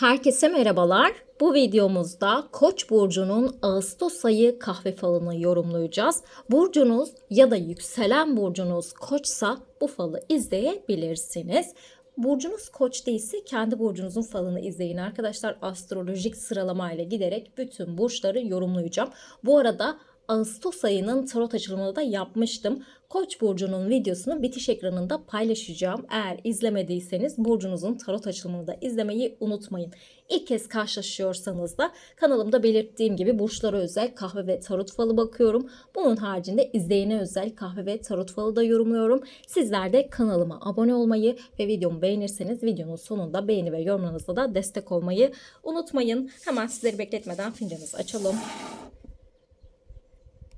Herkese merhabalar. Bu videomuzda Koç burcunun Ağustos ayı kahve falını yorumlayacağız. Burcunuz ya da yükselen burcunuz Koçsa bu falı izleyebilirsiniz. Burcunuz Koç değilse kendi burcunuzun falını izleyin arkadaşlar. Astrolojik sıralamayla giderek bütün burçları yorumlayacağım. Bu arada Ağustos ayının tarot açılımını da yapmıştım. Koç burcunun videosunu bitiş ekranında paylaşacağım. Eğer izlemediyseniz burcunuzun tarot açılımını da izlemeyi unutmayın. İlk kez karşılaşıyorsanız da kanalımda belirttiğim gibi burçlara özel kahve ve tarot falı bakıyorum. Bunun haricinde izleyene özel kahve ve tarot falı da yorumluyorum. Sizler de kanalıma abone olmayı ve videomu beğenirseniz videonun sonunda beğeni ve yorumlarınızla da destek olmayı unutmayın. Hemen sizleri bekletmeden fincanımızı açalım.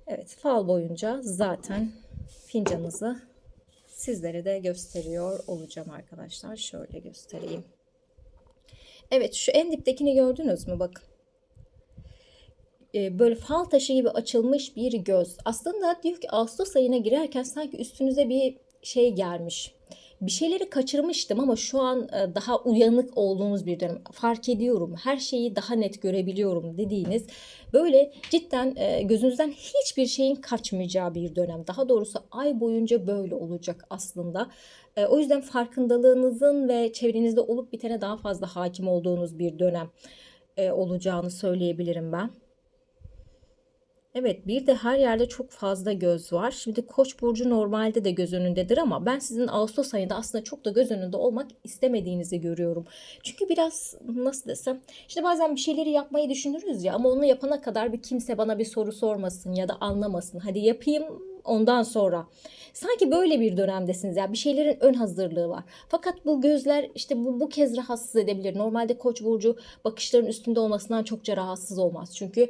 Evet fal boyunca zaten fincanınızı sizlere de gösteriyor olacağım arkadaşlar. Şöyle göstereyim. Evet şu en diptekini gördünüz mü bakın. Ee, böyle fal taşı gibi açılmış bir göz. Aslında diyor ki Ağustos ayına girerken sanki üstünüze bir şey gelmiş. Bir şeyleri kaçırmıştım ama şu an e, daha uyanık olduğunuz bir dönem. Fark ediyorum. Her şeyi daha net görebiliyorum dediğiniz böyle cidden e, gözünüzden hiçbir şeyin kaçmayacağı bir dönem. Daha doğrusu ay boyunca böyle olacak aslında. E, o yüzden farkındalığınızın ve çevrenizde olup bitene daha fazla hakim olduğunuz bir dönem olacağını söyleyebilirim ben. Evet bir de her yerde çok fazla göz var. Şimdi Koç burcu normalde de göz önündedir ama ben sizin Ağustos ayında aslında çok da göz önünde olmak istemediğinizi görüyorum. Çünkü biraz nasıl desem işte bazen bir şeyleri yapmayı düşünürüz ya ama onu yapana kadar bir kimse bana bir soru sormasın ya da anlamasın. Hadi yapayım ondan sonra. Sanki böyle bir dönemdesiniz ya bir şeylerin ön hazırlığı var. Fakat bu gözler işte bu, bu kez rahatsız edebilir. Normalde Koç burcu bakışların üstünde olmasından çokça rahatsız olmaz. Çünkü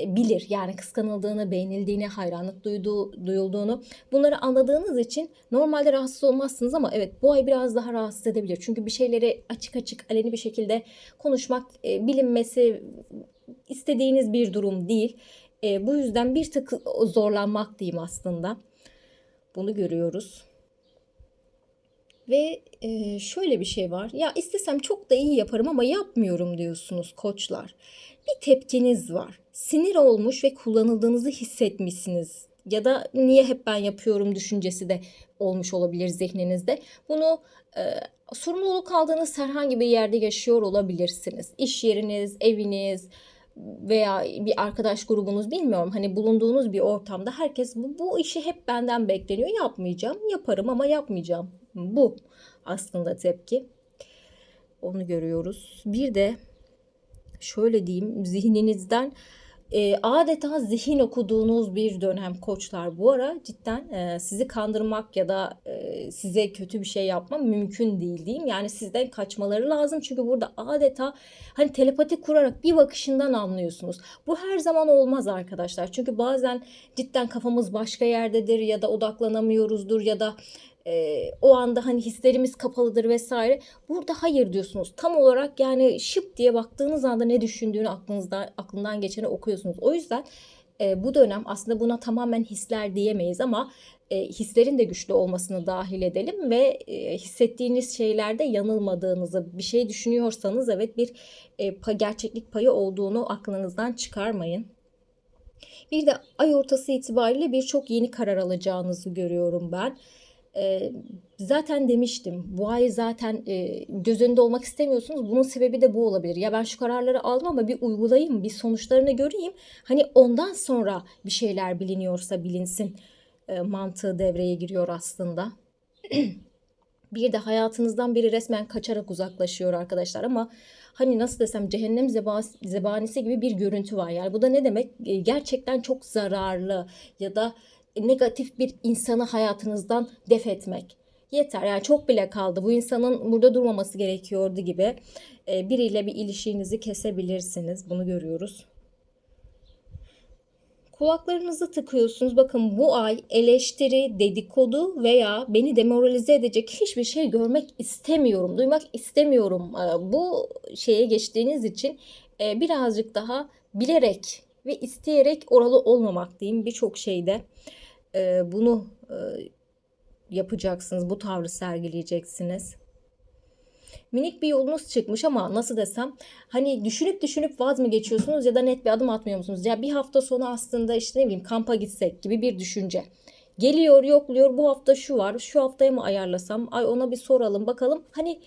e, bilir. Yani kıskanıldığını, beğenildiğini, hayranlık duyduğu, duyulduğunu bunları anladığınız için normalde rahatsız olmazsınız ama evet bu ay biraz daha rahatsız edebilir. Çünkü bir şeyleri açık açık aleni bir şekilde konuşmak, e, bilinmesi istediğiniz bir durum değil. E, bu yüzden bir tık zorlanmak diyeyim aslında. Bunu görüyoruz. Ve e, şöyle bir şey var. Ya istesem çok da iyi yaparım ama yapmıyorum diyorsunuz koçlar. Bir tepkiniz var. Sinir olmuş ve kullanıldığınızı hissetmişsiniz. Ya da niye hep ben yapıyorum düşüncesi de olmuş olabilir zihninizde. Bunu e, sorumluluk aldığınız herhangi bir yerde yaşıyor olabilirsiniz. İş yeriniz, eviniz, veya bir arkadaş grubunuz bilmiyorum. Hani bulunduğunuz bir ortamda herkes bu, bu işi hep benden bekleniyor. Yapmayacağım yaparım ama yapmayacağım. Bu aslında tepki. Onu görüyoruz. Bir de şöyle diyeyim zihninizden e, adeta zihin okuduğunuz bir dönem koçlar. Bu ara cidden e, sizi kandırmak ya da e, size kötü bir şey yapma mümkün değil diyeyim. Yani sizden kaçmaları lazım. Çünkü burada adeta hani telepati kurarak bir bakışından anlıyorsunuz. Bu her zaman olmaz arkadaşlar. Çünkü bazen cidden kafamız başka yerdedir ya da odaklanamıyoruzdur ya da e, o anda hani hislerimiz kapalıdır vesaire. Burada hayır diyorsunuz. Tam olarak yani şıp diye baktığınız anda ne düşündüğünü aklınızda aklından geçeni okuyorsunuz. O yüzden e, bu dönem aslında buna tamamen hisler diyemeyiz ama e, hislerin de güçlü olmasını dahil edelim ve e, hissettiğiniz şeylerde yanılmadığınızı bir şey düşünüyorsanız evet bir e, gerçeklik payı olduğunu aklınızdan çıkarmayın. Bir de ay ortası itibariyle birçok yeni karar alacağınızı görüyorum ben. E, zaten demiştim bu ay zaten e, göz önünde olmak istemiyorsunuz. Bunun sebebi de bu olabilir. Ya ben şu kararları aldım ama bir uygulayayım, bir sonuçlarını göreyim. Hani ondan sonra bir şeyler biliniyorsa bilinsin e, mantığı devreye giriyor aslında. bir de hayatınızdan biri resmen kaçarak uzaklaşıyor arkadaşlar ama hani nasıl desem cehennem zebanisi gibi bir görüntü var. Yani bu da ne demek? Gerçekten çok zararlı ya da negatif bir insanı hayatınızdan def etmek. Yeter yani çok bile kaldı. Bu insanın burada durmaması gerekiyordu gibi. E, biriyle bir ilişkinizi kesebilirsiniz. Bunu görüyoruz. Kulaklarınızı tıkıyorsunuz. Bakın bu ay eleştiri, dedikodu veya beni demoralize edecek hiçbir şey görmek istemiyorum, duymak istemiyorum. E, bu şeye geçtiğiniz için e, birazcık daha bilerek ve isteyerek oralı olmamak diyeyim birçok şeyde e, bunu e, yapacaksınız. Bu tavrı sergileyeceksiniz. minik bir yolunuz çıkmış ama nasıl desem hani düşünüp düşünüp vaz mı geçiyorsunuz ya da net bir adım atmıyor musunuz? Ya bir hafta sonu aslında işte ne bileyim kampa gitsek gibi bir düşünce. Geliyor yokluyor bu hafta şu var şu haftaya mı ayarlasam ay ona bir soralım bakalım. Hani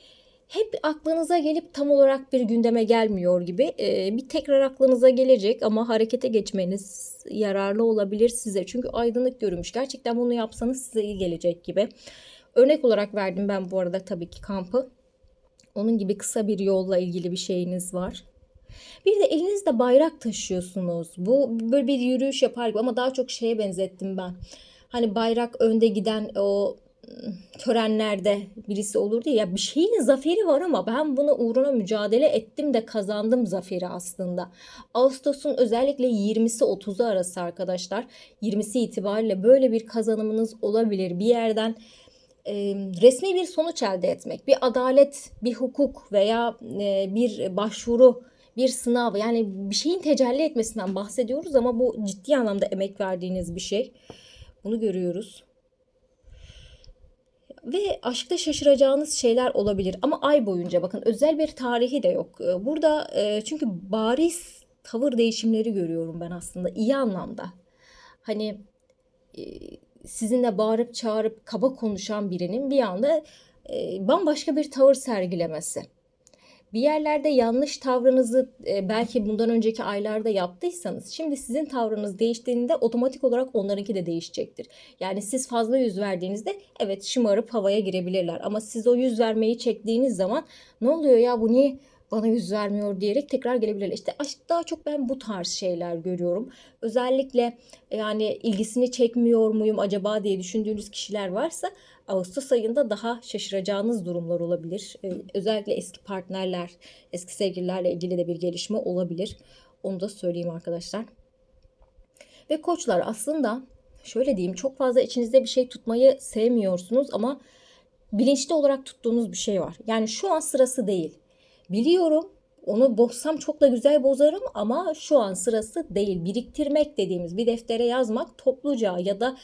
hep aklınıza gelip tam olarak bir gündeme gelmiyor gibi Ee, bir tekrar aklınıza gelecek ama harekete geçmeniz yararlı olabilir size. Çünkü aydınlık görünmüş. Gerçekten bunu yapsanız size iyi gelecek gibi. Örnek olarak verdim ben bu arada tabii ki kampı. Onun gibi kısa bir yolla ilgili bir şeyiniz var. Bir de elinizde bayrak taşıyorsunuz. Bu böyle bir yürüyüş yapar gibi ama daha çok şeye benzettim ben. Hani bayrak önde giden o törenlerde birisi olurdu ya bir şeyin zaferi var ama ben buna uğruna mücadele ettim de kazandım zaferi aslında. Ağustos'un özellikle 20'si 30'u arası arkadaşlar 20'si itibariyle böyle bir kazanımınız olabilir. Bir yerden e, resmi bir sonuç elde etmek, bir adalet, bir hukuk veya e, bir başvuru, bir sınav yani bir şeyin tecelli etmesinden bahsediyoruz ama bu ciddi anlamda emek verdiğiniz bir şey. Bunu görüyoruz. Ve aşkta şaşıracağınız şeyler olabilir ama ay boyunca bakın özel bir tarihi de yok. Ee, Burada e, çünkü bariz tavır değişimleri görüyorum ben aslında iyi anlamda. Hani e, sizinle bağırıp çağırıp kaba konuşan birinin bir anda e, bambaşka bir tavır sergilemesi. Bir yerlerde yanlış tavrınızı e, belki bundan önceki aylarda yaptıysanız şimdi sizin tavrınız değiştiğinde otomatik olarak onlarınki de değişecektir. Yani siz fazla yüz verdiğinizde evet şımarıp havaya girebilirler ama siz o yüz vermeyi çektiğiniz zaman ne oluyor ya bu niye bana yüz vermiyor diyerek tekrar gelebilirler. İşte aşk daha çok ben bu tarz şeyler görüyorum. Özellikle yani ilgisini çekmiyor muyum acaba diye düşündüğünüz kişiler varsa Ağustos ayında daha şaşıracağınız durumlar olabilir. Ee, özellikle eski partnerler, eski sevgililerle ilgili de bir gelişme olabilir. Onu da söyleyeyim arkadaşlar. Ve koçlar aslında şöyle diyeyim çok fazla içinizde bir şey tutmayı sevmiyorsunuz ama bilinçli olarak tuttuğunuz bir şey var. Yani şu an sırası değil. Biliyorum onu bozsam çok da güzel bozarım ama şu an sırası değil. Biriktirmek dediğimiz bir deftere yazmak topluca ya da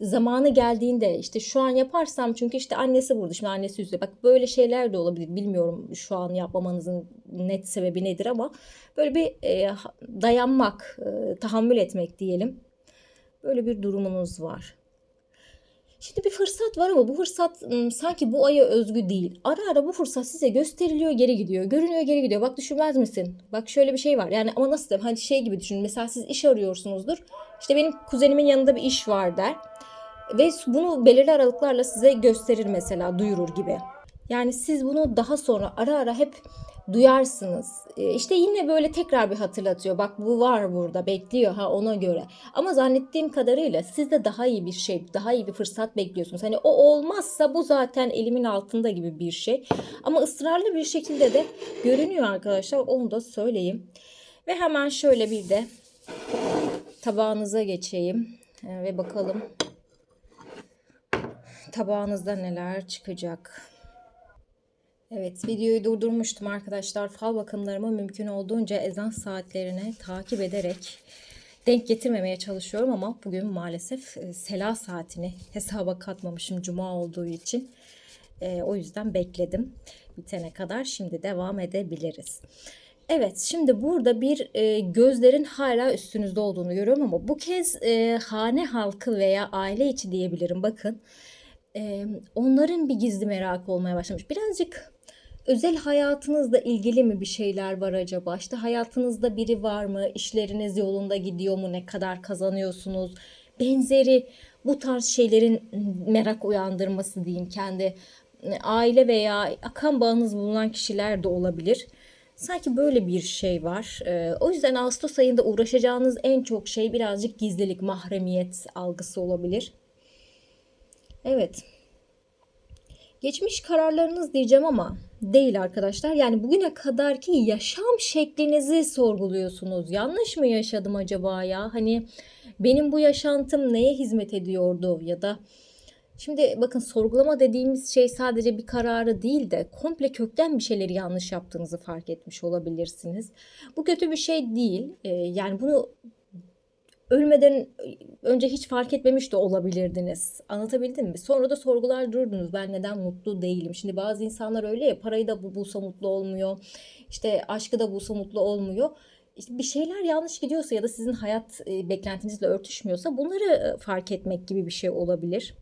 zamanı geldiğinde işte şu an yaparsam çünkü işte annesi burada şimdi annesi yüzde bak böyle şeyler de olabilir bilmiyorum şu an yapmamanızın net sebebi nedir ama böyle bir e, dayanmak e, tahammül etmek diyelim böyle bir durumunuz var. Şimdi bir fırsat var ama bu fırsat sanki bu aya özgü değil. Ara ara bu fırsat size gösteriliyor geri gidiyor. Görünüyor geri gidiyor. Bak düşünmez misin? Bak şöyle bir şey var. Yani ama nasıl diyeyim? Hani şey gibi düşünün. Mesela siz iş arıyorsunuzdur. İşte benim kuzenimin yanında bir iş var der. Ve bunu belirli aralıklarla size gösterir mesela duyurur gibi. Yani siz bunu daha sonra ara ara hep duyarsınız. Ee, İşte yine böyle tekrar bir hatırlatıyor. Bak bu var burada bekliyor ha ona göre. Ama zannettiğim kadarıyla siz de daha iyi bir şey, daha iyi bir fırsat bekliyorsunuz. Hani o olmazsa bu zaten elimin altında gibi bir şey. Ama ısrarlı bir şekilde de görünüyor arkadaşlar. Onu da söyleyeyim. Ve hemen şöyle bir de tabağınıza geçeyim. Ee, Ve bakalım tabağınızda neler çıkacak. Evet videoyu durdurmuştum arkadaşlar. Fal bakımlarımı mümkün olduğunca ezan saatlerine takip ederek denk getirmemeye çalışıyorum ama bugün maalesef e, sela saatini hesaba katmamışım cuma olduğu için. E, o yüzden bekledim bitene kadar. Şimdi devam edebiliriz. Evet şimdi burada bir e, gözlerin hala üstünüzde olduğunu görüyorum ama bu kez e, hane halkı veya aile içi diyebilirim. Bakın e, onların bir gizli merakı olmaya başlamış. Birazcık özel hayatınızla ilgili mi bir şeyler var acaba? İşte hayatınızda biri var mı? İşleriniz yolunda gidiyor mu? Ne kadar kazanıyorsunuz? Benzeri bu tarz şeylerin merak uyandırması diyeyim kendi e, aile veya akan bağınız bulunan kişiler de olabilir. Sanki böyle bir şey var. Ee, o yüzden Ağustos ayında uğraşacağınız en çok şey birazcık gizlilik, mahremiyet algısı olabilir. Evet. Geçmiş kararlarınız diyeceğim ama değil arkadaşlar. Yani bugüne kadarki yaşam şeklinizi sorguluyorsunuz. Yanlış mı yaşadım acaba ya? Hani benim bu yaşantım neye hizmet ediyordu ya da Şimdi bakın sorgulama dediğimiz şey sadece bir kararı değil de komple kökten bir şeyleri yanlış yaptığınızı fark etmiş olabilirsiniz. Bu kötü bir şey değil. Ee, yani bunu ölmeden önce hiç fark etmemiş de olabilirdiniz. Anlatabildim mi? Sonra da sorgular durdunuz. Ben neden mutlu değilim? Şimdi bazı insanlar öyle ya parayı da bu- bulsa mutlu olmuyor. İşte aşkı da bulsa mutlu olmuyor. İşte bir şeyler yanlış gidiyorsa ya da sizin hayat e, beklentinizle örtüşmüyorsa bunları e, fark etmek gibi bir şey olabilir.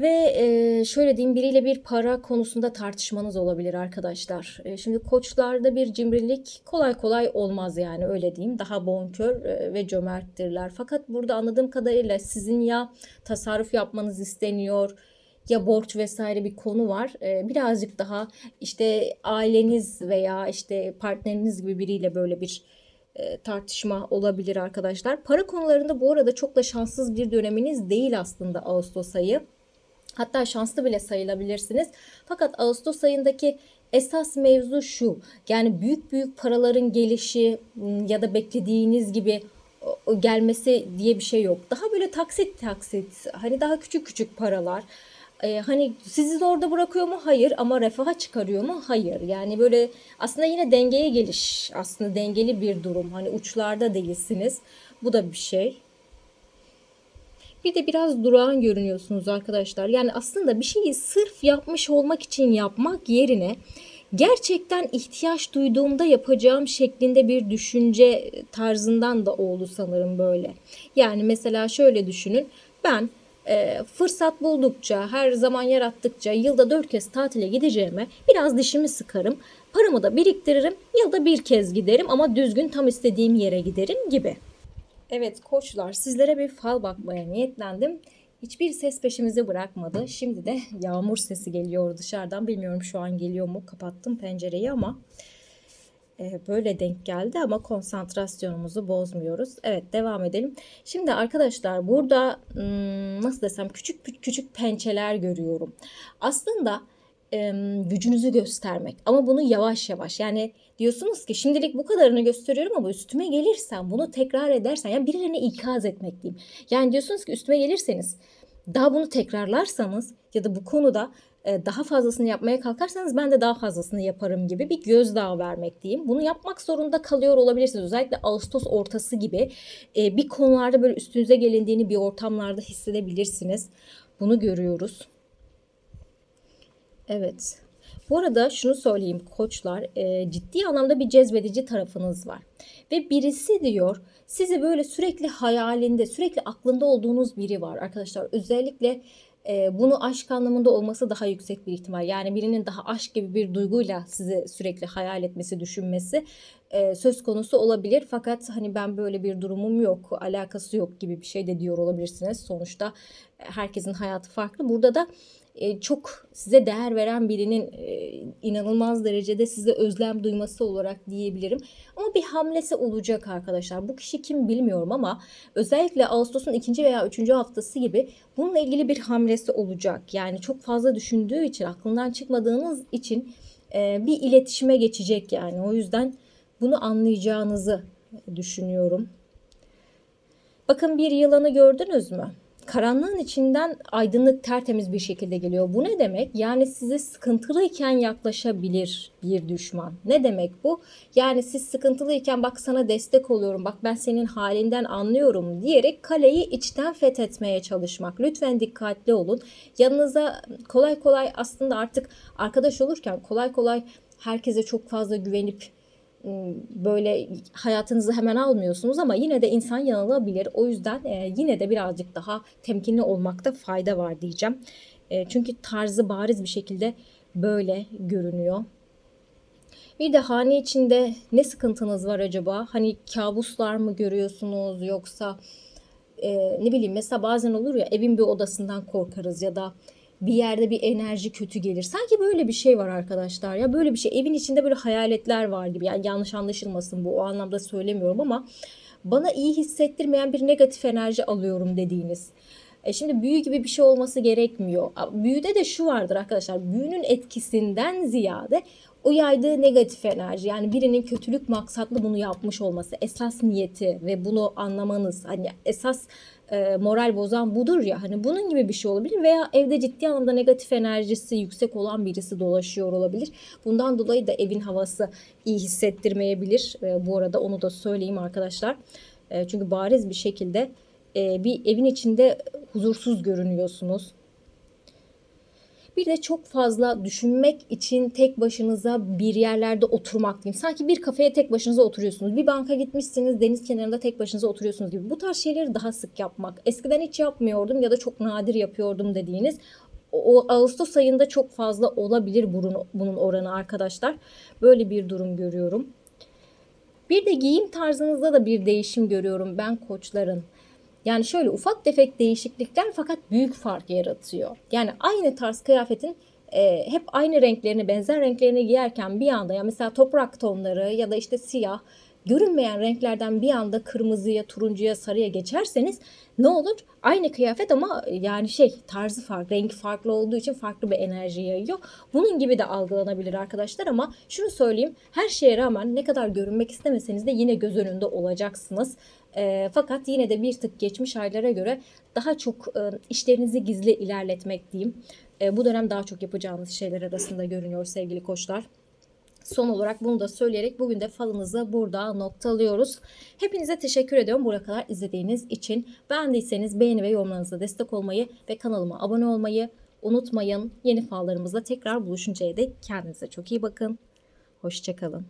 Ve e, şöyle diyeyim biriyle bir para konusunda tartışmanız olabilir arkadaşlar. E, şimdi koçlarda bir cimrilik kolay kolay olmaz yani öyle diyeyim. Daha bonkör e, ve cömerttirler. Fakat burada anladığım kadarıyla sizin ya tasarruf yapmanız isteniyor ya borç vesaire bir konu var. E, birazcık daha işte aileniz veya işte partneriniz gibi biriyle böyle bir e, tartışma olabilir arkadaşlar. Para konularında bu arada çok da şanssız bir döneminiz değil aslında Ağustos ayı. Hatta şanslı bile sayılabilirsiniz. Fakat Ağustos ayındaki esas mevzu şu. Yani büyük büyük paraların gelişi m, ya da beklediğiniz gibi o- o gelmesi diye bir şey yok. Daha böyle taksit taksit hani daha küçük küçük paralar. Ee, hani sizi de orada bırakıyor mu? Hayır. Ama refaha çıkarıyor mu? Hayır. Yani böyle aslında yine dengeye geliş. Aslında dengeli bir durum. Hani uçlarda değilsiniz. Bu da bir şey. Bir de biraz durağan görünüyorsunuz arkadaşlar. Yani aslında bir şeyi sırf yapmış olmak için yapmak yerine gerçekten ihtiyaç duyduğumda yapacağım şeklinde bir düşünce tarzından da oldu sanırım böyle. Yani mesela şöyle düşünün. Ben e, fırsat buldukça, her zaman yarattıkça yılda dört kez tatile gideceğime biraz dişimi sıkarım. Paramı da biriktiririm. Yılda bir kez giderim ama düzgün tam istediğim yere giderim gibi. Evet koçlar sizlere bir fal bakmaya niyetlendim. Hiçbir ses peşimizi bırakmadı. Şimdi de yağmur sesi geliyor dışarıdan. Bilmiyorum şu an geliyor mu? Kapattım pencereyi ama e, böyle denk geldi ama konsantrasyonumuzu bozmuyoruz. Evet devam edelim. Şimdi arkadaşlar burada hmm, nasıl desem küçük küçük pençeler görüyorum. Aslında em, gücünüzü göstermek ama bunu yavaş yavaş yani diyorsunuz ki şimdilik bu kadarını gösteriyorum ama üstüme gelirsen bunu tekrar edersen yani birilerine ikaz etmek diyeyim. Yani diyorsunuz ki üstüme gelirseniz daha bunu tekrarlarsanız ya da bu konuda e, daha fazlasını yapmaya kalkarsanız ben de daha fazlasını yaparım gibi bir gözdağı vermek diyeyim. Bunu yapmak zorunda kalıyor olabilirsiniz. Özellikle Ağustos ortası gibi e, bir konularda böyle üstünüze gelindiğini bir ortamlarda hissedebilirsiniz. Bunu görüyoruz. Evet. Bu arada şunu söyleyeyim koçlar, e, ciddi anlamda bir cezbedici tarafınız var. Ve birisi diyor sizi böyle sürekli hayalinde, sürekli aklında olduğunuz biri var arkadaşlar. Özellikle e, bunu aşk anlamında olması daha yüksek bir ihtimal. Yani birinin daha aşk gibi bir duyguyla sizi sürekli hayal etmesi, düşünmesi e, söz konusu olabilir. Fakat hani ben böyle bir durumum yok, alakası yok gibi bir şey de diyor olabilirsiniz. Sonuçta e, herkesin hayatı farklı. Burada da e, çok size değer veren birinin e, inanılmaz derecede size özlem duyması olarak diyebilirim. Ama bir hamlesi olacak arkadaşlar. Bu kişi kim bilmiyorum ama özellikle Ağustos'un ikinci veya üçüncü haftası gibi bununla ilgili bir hamlesi olacak. Yani çok fazla düşündüğü için, aklından çıkmadığınız için e, bir iletişime geçecek yani. O yüzden bunu anlayacağınızı düşünüyorum. Bakın bir yılanı gördünüz mü? Karanlığın içinden aydınlık tertemiz bir şekilde geliyor. Bu ne demek? Yani size sıkıntılıyken yaklaşabilir bir düşman. Ne demek bu? Yani siz sıkıntılıyken bak sana destek oluyorum, bak ben senin halinden anlıyorum diyerek kaleyi içten fethetmeye çalışmak. Lütfen dikkatli olun. Yanınıza kolay kolay aslında artık arkadaş olurken kolay kolay herkese çok fazla güvenip böyle hayatınızı hemen almıyorsunuz ama yine de insan yanılabilir. O yüzden e, yine de birazcık daha temkinli olmakta fayda var diyeceğim. E, çünkü tarzı bariz bir şekilde böyle görünüyor. Bir de hane içinde ne sıkıntınız var acaba? Hani kabuslar mı görüyorsunuz yoksa e, ne bileyim mesela bazen olur ya evin bir odasından korkarız ya da bir yerde bir enerji kötü gelir. Sanki böyle bir şey var arkadaşlar ya böyle bir şey evin içinde böyle hayaletler var gibi. Yani yanlış anlaşılmasın bu o anlamda söylemiyorum ama bana iyi hissettirmeyen bir negatif enerji alıyorum dediğiniz. E şimdi büyü gibi bir şey olması gerekmiyor. Büyüde de şu vardır arkadaşlar. Büyünün etkisinden ziyade o yaydığı negatif enerji yani birinin kötülük maksatlı bunu yapmış olması esas niyeti ve bunu anlamanız hani esas e, moral bozan budur ya hani bunun gibi bir şey olabilir veya evde ciddi anlamda negatif enerjisi yüksek olan birisi dolaşıyor olabilir. Bundan dolayı da evin havası iyi hissettirmeyebilir. E, bu arada onu da söyleyeyim arkadaşlar. E, çünkü bariz bir şekilde e, bir evin içinde huzursuz görünüyorsunuz. Bir de çok fazla düşünmek için tek başınıza bir yerlerde oturmak diyeyim. Sanki bir kafeye tek başınıza oturuyorsunuz. Bir banka gitmişsiniz deniz kenarında tek başınıza oturuyorsunuz gibi. Bu tarz şeyleri daha sık yapmak. Eskiden hiç yapmıyordum ya da çok nadir yapıyordum dediğiniz. O, Ağustos ayında çok fazla olabilir bunun, bunun oranı arkadaşlar. Böyle bir durum görüyorum. Bir de giyim tarzınızda da bir değişim görüyorum ben koçların. Yani şöyle ufak tefek değişiklikler fakat büyük fark yaratıyor. Yani aynı tarz kıyafetin e, hep aynı renklerini, benzer renklerini giyerken bir anda ya mesela toprak tonları ya da işte siyah görünmeyen renklerden bir anda kırmızıya, turuncuya, sarıya geçerseniz ne olur? Aynı kıyafet ama yani şey tarzı farklı, rengi farklı olduğu için farklı bir enerji yayıyor. Bunun gibi de algılanabilir arkadaşlar ama şunu söyleyeyim her şeye rağmen ne kadar görünmek istemeseniz de yine göz önünde olacaksınız. E, fakat yine de bir tık geçmiş aylara göre daha çok e, işlerinizi gizli ilerletmek diyeyim. E, bu dönem daha çok yapacağınız şeyler arasında görünüyor sevgili koçlar. Son olarak bunu da söyleyerek bugün de falınızı burada noktalıyoruz. Hepinize teşekkür ediyorum buraya kadar izlediğiniz için. Beğendiyseniz beğeni ve yorumlarınızla destek olmayı ve kanalıma abone olmayı unutmayın. Yeni fallarımızla tekrar buluşuncaya dek kendinize çok iyi bakın. Hoşçakalın.